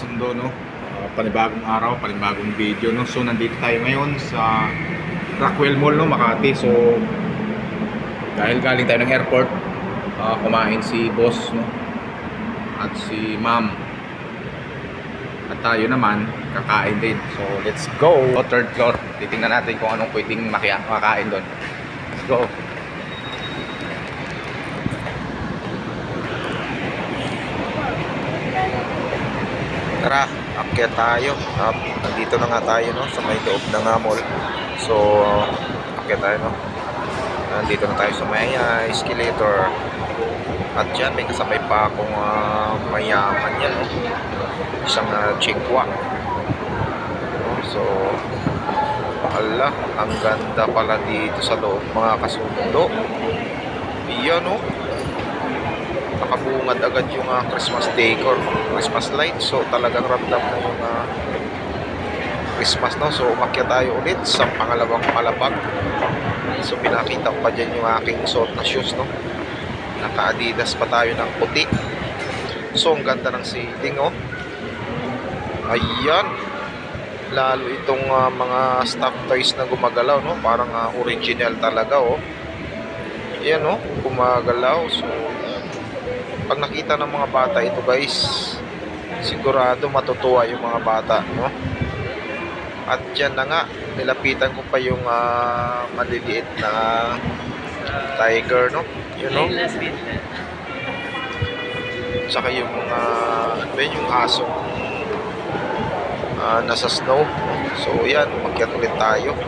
Sundo, no? Ah, panibagong araw, panibagong video, no? So, nandito tayo ngayon sa Rockwell Mall, no? Makati. So, dahil galing tayo ng airport, ah, kumain si boss, no? At si ma'am. At tayo naman, kakain din. So, let's go! O, third floor. Titingnan natin kung anong pwedeng makain doon. Let's go! Tara, akyat tayo. Ah, nandito na nga tayo no, sa may loob ng mall. So, akyat tayo no. Nandito na tayo sa may ah, escalator. At dyan, may kasabay pa akong ah, mayaman yan. No? Isang uh, chikwa. So, ala, ang ganda pala dito sa loob mga kasundo. Iyan no nakabungad agad yung ah, Christmas decor, Christmas light. So talagang ramdam na yung ah, Christmas no. So umakyat tayo ulit sa pangalawang palapag. So pinakita ko pa dyan yung aking suot na shoes no. Naka-adidas pa tayo ng puti. So ang ganda ng ceiling oh. Ayan. Lalo itong ah, mga stuff toys na gumagalaw no. Parang ah, original talaga oh. Ayan oh, gumagalaw. So pag nakita ng mga bata ito guys sigurado matutuwa yung mga bata no? At yan na nga nilapitan ko pa yung ah, maliliit na tiger no? You know? Saka yung mga ano yun, yung asong ah, nasa snow. So yan makyat ulit tayo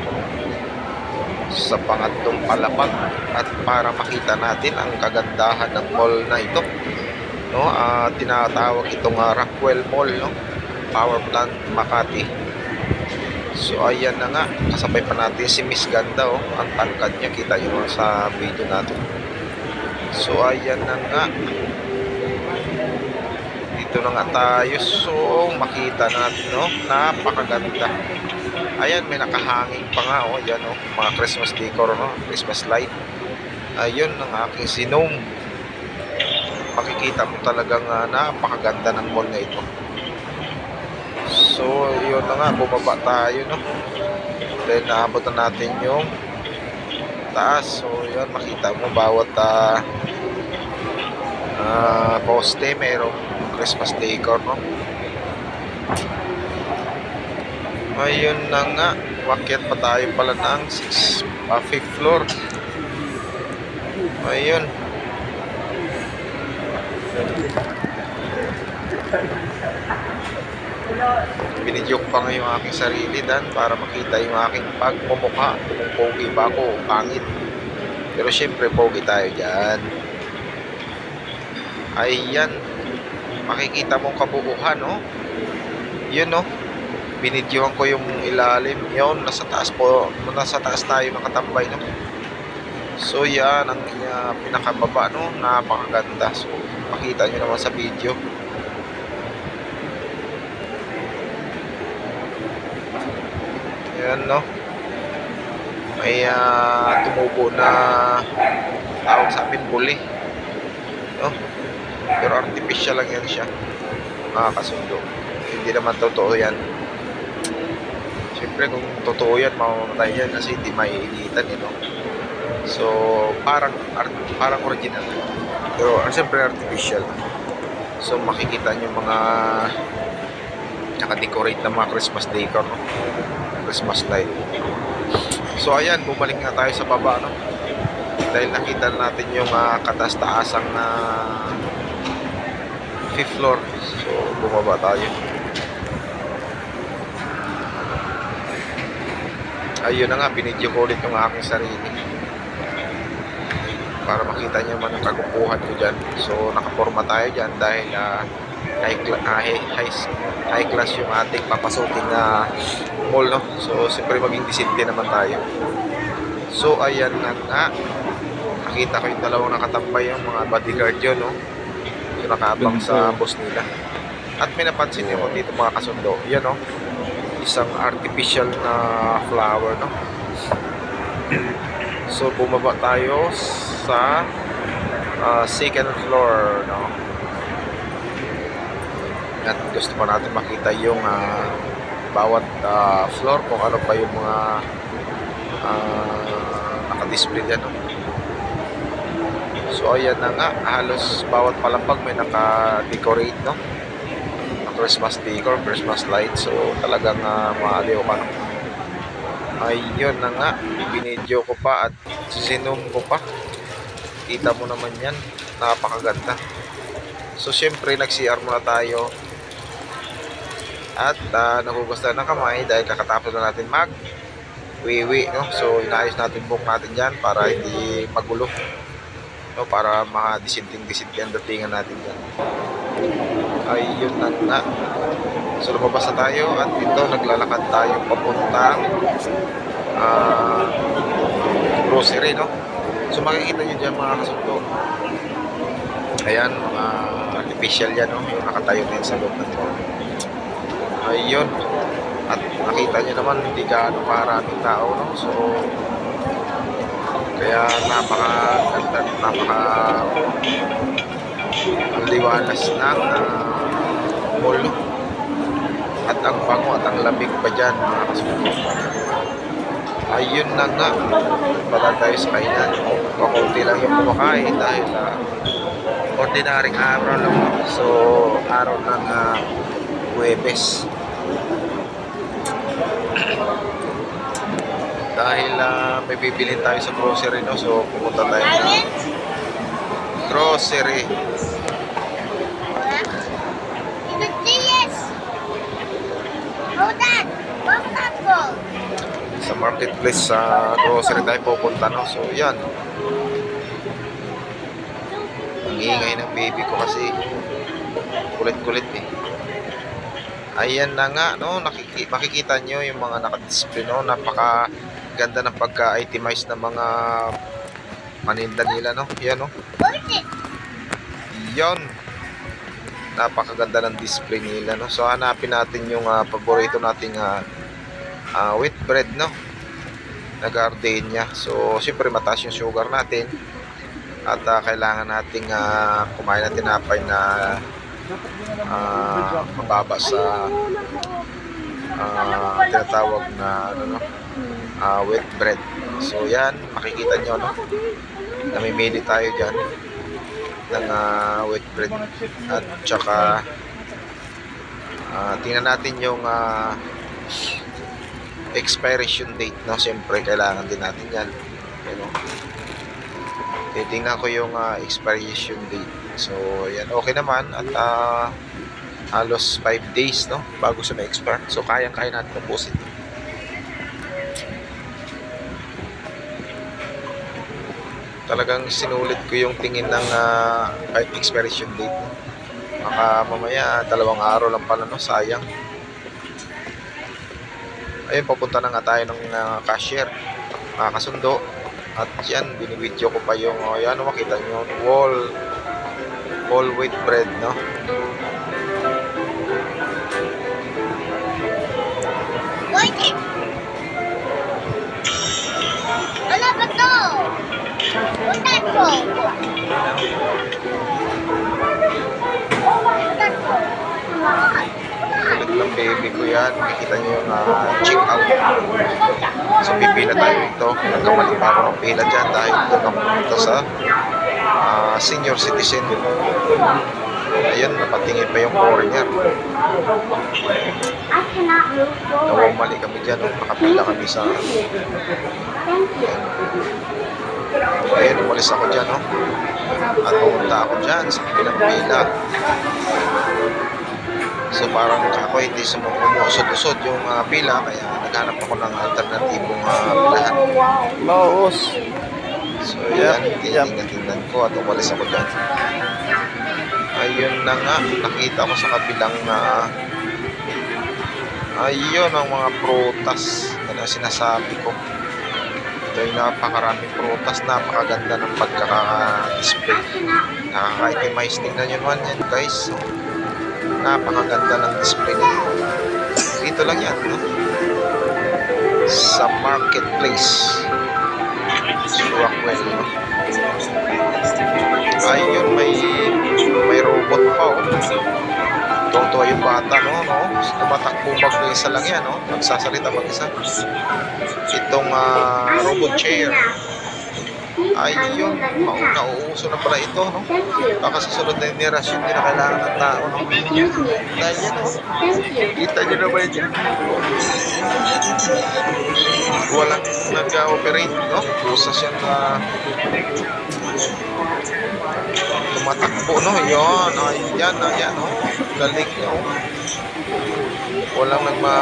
sa pangatlong palapag at para makita natin ang kagandahan ng mall na ito no? Ah tinatawag itong ah, Rockwell Mall no? Power plant Makati. So ayan na nga. Kasabay pa natin si Miss Ganda oh. Ang tangkad niya. Kita nyo sa video natin? So ayan na nga. Dito na nga tayo. So makita natin no? Napakaganda. Ayan may nakahanging pa nga oh. Yan oh. Mga Christmas decor no? Christmas light. Ayun ang aking sinom makikita mo talagang uh, napakaganda ng mall na ito. So yun na nga bumaba tayo no? Then naabot na natin yung taas. So yun makita mo bawat uh, uh, poste mayroong Christmas decor no? Ayun na nga wakyat pa tayo pala ng 6 uh, 5th floor. Ayun binidyo ko pa nga yung aking sarili dan para makita yung aking pagmumukha. Kung pogi ba ako pangit. Pero syempre pogi tayo dyan. Ayan. Makikita mong kabuuhan no? Yun no? Binidyohan ko yung ilalim. Yun nasa taas po nasa taas tayo nakatambay no so yan ang uh, pinakababa no? Napakaganda. So makita nyo naman sa video. Yan no? May uh, tumubo na tawag sa amin buli. No? Pero artificial lang yan siya mga kasundo. Hindi naman totoo yan. Siyempre kung totoo yan, mamamatay yan kasi hindi maiinitan eh, no? So, parang art, parang original. Pero siyempre artificial. So, makikita nyo mga naka-decorate na mga Christmas decor, no? Christmas light. So, ayan, bumalik na tayo sa baba, no? Dahil nakita natin yung uh, katas-taasang na fifth floor. So, bumaba tayo. ayun na nga, binidyo ko ulit yung aking sarili para makita nyo man ang kagupuhan ko dyan. So nakaporma tayo dyan dahil uh, high, cl- uh, high, high, high class yung ating papasukin na mall no? So siyempre maging disente naman tayo. So ayan na nga. Nakita ko yung dalawang nakatambay yung mga bodyguard yun no? Yung nakabang sa boss nila. At may napansin nyo dito mga kasundo. Yan no? Isang artificial na flower no? So bumaba tayo sa uh, second floor no At gusto pa natin makita yung ah, bawat ah, floor kung ano pa yung mga ah, naka-display dyan. No? So ayan na nga, halos bawat palampag may naka-decorate, no? Christmas decor, Christmas light. So talagang uh, maaliw ka, no? Ayun na nga, binidyo ko pa at sinom ko pa. Kita mo naman yan, napakaganda. So syempre nag-CR muna tayo. At uh, nagugustuhan ng kamay dahil kakatapos na natin mag wiwi, no? So inayos natin book natin dyan para hindi magulo no, para maka-disinting-disinting ang datingan natin dyan. Ayun na nga. So lumabas na tayo at dito naglalakad tayo papuntang ah grocery, no? So makikita nyo dyan mga kasundo. Ayan, mga artificial yan, no? Yung nakatayo na yan sa loob ng truck. Ayun. At nakita nyo naman, hindi gaano karaming tao, no? So, kaya napaka ganda, napaka ang liwanas ng uh, mall. At ang bango at ang lamig pa dyan mga kasundo. Ayun na nga. Baka tayo sa kainan. Kakunti lang yung kumakain dahil uh, ordinaryong araw lang. So, araw ng uh, Huwebes. dahil ah, may bibilin tayo sa grocery no so pumunta tayo ng grocery. Hold that. Sa marketplace sa grocery tayo pupunta no so yan ang ingay ng baby ko kasi kulit-kulit eh ayan na nga no nakiki makikita nyo yung mga nakadisplay no napaka ganda ng pagka-itemize ng mga paninda nila no yan no. Yon. Napakaganda ng display nila, no? So, hanapin natin yung ah, paborito nating uh, wheat bread, no? Na gardenia. So, siyempre, mataas yung sugar natin. At ah, kailangan nating ah, kumain ng tinapay na ah, mababa sa ah, tinatawag na ano, no? Ah, wheat bread. So, yan. Makikita nyo, no? Namimili tayo dyan ng ah, wheat bread at tsaka ah, tingnan natin yung ah, expiration date no siyempre kailangan din natin yan. Ano titingnan ko yung ah, expiration date. So yan okay naman. At ah, halos 5 days no? Bago siya ma-expire. So kayang kaya natin ubusin. Talagang sinulit ko yung tingin ng uh, expiration date. no. Baka mamaya dalawang araw lang pala no, sayang. Ayun, papunta na nga tayo ng uh, cashier, mga kasundo. At yan, binibidyo ko pa yung, uh, yan, makita nyo, wall, wall wheat bread, no? Hold it. Ano ba to? Hold that ball. Kulit ng baby ko yan. Makikita nyo yung uh, check out. So, pipila tayo ito. Nagkamali pa ako ng pila dyan dahil doon ako pumunta sa ah, senior citizen. Ayun, napatingin pa yung foreigner. I cannot move forward. Nawamali kami dyan. Nakapila kami sa... Ayun, umalis ako dyan. No? At pumunta ako dyan sa kabilang pila. So parang ako hindi sumumusod-usod yung ah, pila kaya naghanap ako ng alternatibong uh, pilahan. Maus. So yan, tingnan-tingnan ko at umalis ako dyan. Ayun na nga, nakita ko sa kabilang na ayun ang mga prutas na sinasabi ko. Ito yung napakaraming prutas, napakaganda ng pagkaka-display. Nakaka-itemize, tingnan nyo naman yan guys. Napakaganda ng display nito. Dito lang yan, no? Sa marketplace. Rockwell, no? Ayun, may may robot pa, oh. Tuwa-tuwa yung bata, no? no? Tumatakbo mag-isa lang yan, no? Nagsasalita mag-isa. Itong ah, robot chair. Ayun, mauna, nauuso na pala ito, no? Baka sa sunod na generasyon, hindi na kailangan ng tao, no? Dahil yan, no? Kita nyo na ba yun? Walang nag-operate, no? Usas yan na tumatakbo, no? Yan, ayan, ayan, no? Galing, no? Walang nagma,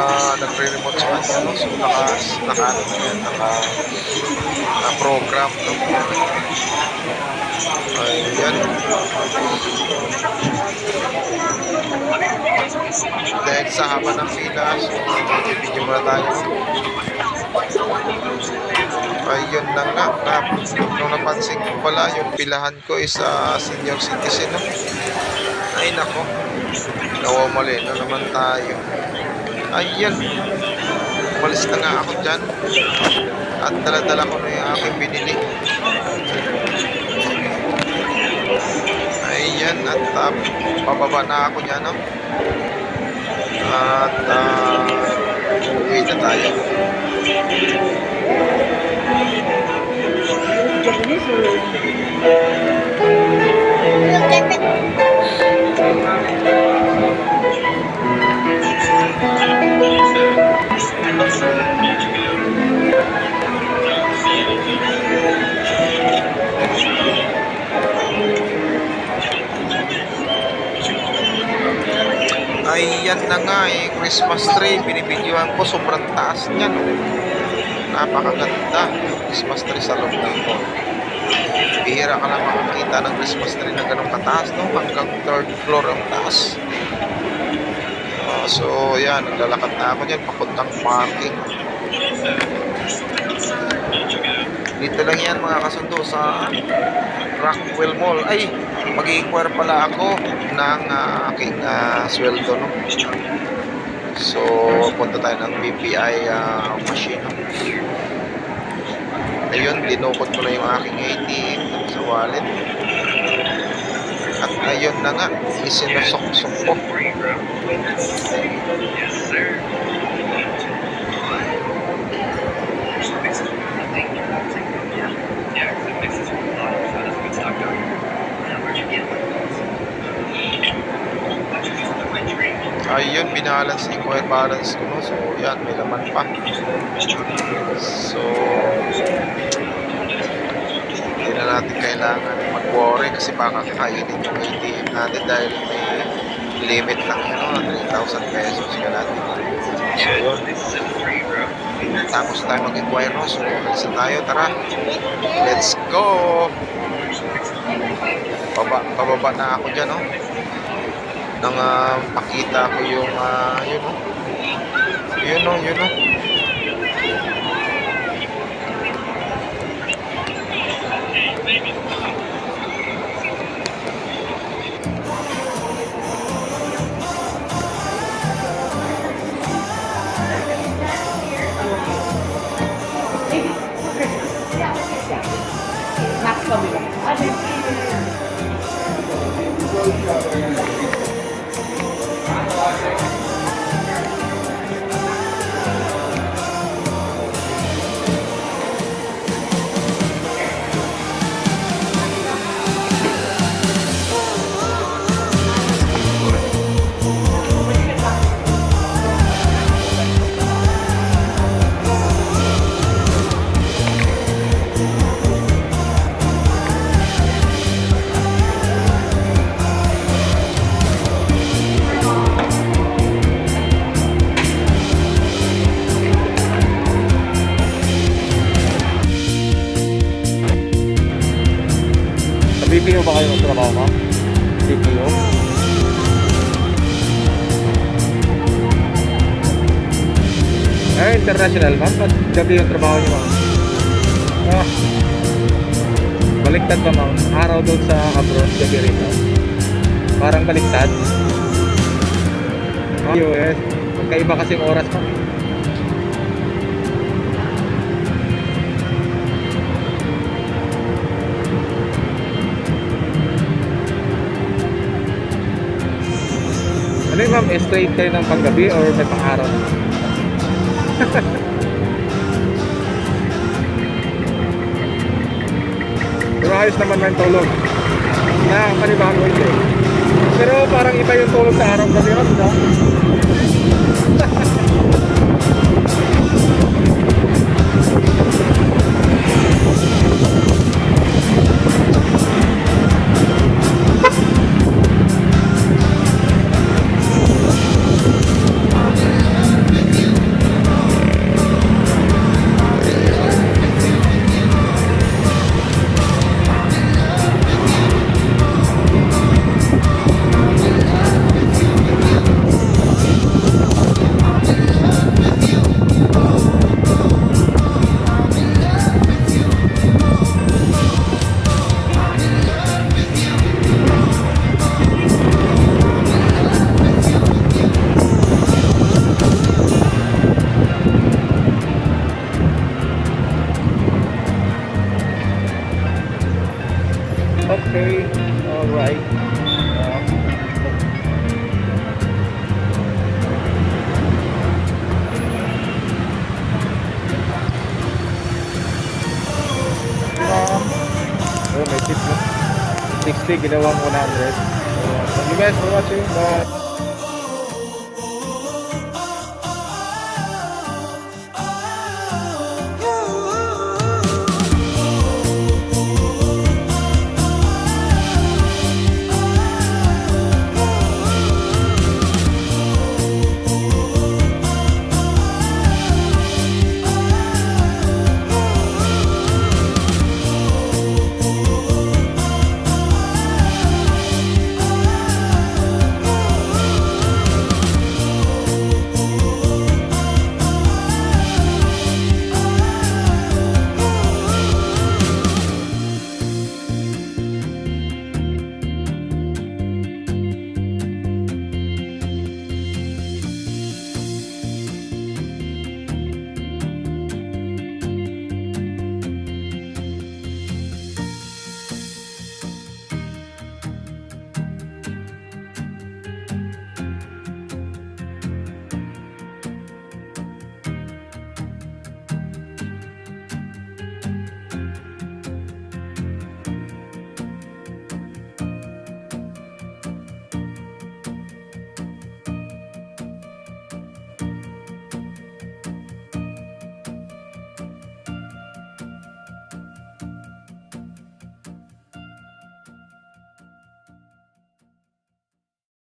nagre-remote sa kanya, no? So, naka, naka, ano na yan, naka, na-program, no? Ayan. Dahil sa haba ng pila, so, video muna tayo. Ayun na nga, na, nung napansin ko pala, yung pilahan ko is ah, senior citizen. No? Ay nako, nawamali na naman tayo. Ayan, umalis na nga ako dyan. At dala-dala ko na yung aking binili. Ayan, at ah, pababa na ako dyan. No? At uh, uwi na tayo. Look Ayan na nga eh, Christmas tree, binibidyohan ko, sobrang taas niya no. Napakaganda, Christmas tree sa loob ng mall. Bihira ka lang makakita ng Christmas tree na ganun kataas no, hanggang third floor ang taas. Ah, so yan, naglalakad na ako dyan, papuntang parking. Dito lang yan mga kasundo sa Rockwell Mall. Ay, mag-inquire pala ako ng ah, aking ah, sweldo. No? So, punta tayo ng BPI ah, machine. Ayun, dinukot ko na yung aking ATM sa wallet. At ayun na nga, isinusok-sok ko. Ayun, binalance inquire balance ko. So, yan, may laman pa. So, hindi na natin kailangan mag-worry kasi baka kakainin yung ATM natin dahil may limit lang yun, no? 3,000 pesos ka natin. So, yun. Tapos tayo mag-inquire, no? So, alis na tayo. Tara, let's go! Paba, pababa na ako dyan, no? Nang ah, pakita ko yung, ah, yun, no? Yun, no? Yun, no? International ma'am. Ba't gabi yung trabaho niyo ma'am? Ah. Baliktad ba ma'am? Araw doon sa abroad, gabi rito. Parang baliktad. Ah, US. Magkaiba kasing oras ma'am. Ano Ano yun ma'am, straight kayo ng panggabi or may pang-araw? Pero ayos naman na yung tulog. Na panibago hindi. Pero parang iba yung tulog sa araw gabi ron, no? May tip na. 60, ginawang 100. So, thank you guys for watching. Bye.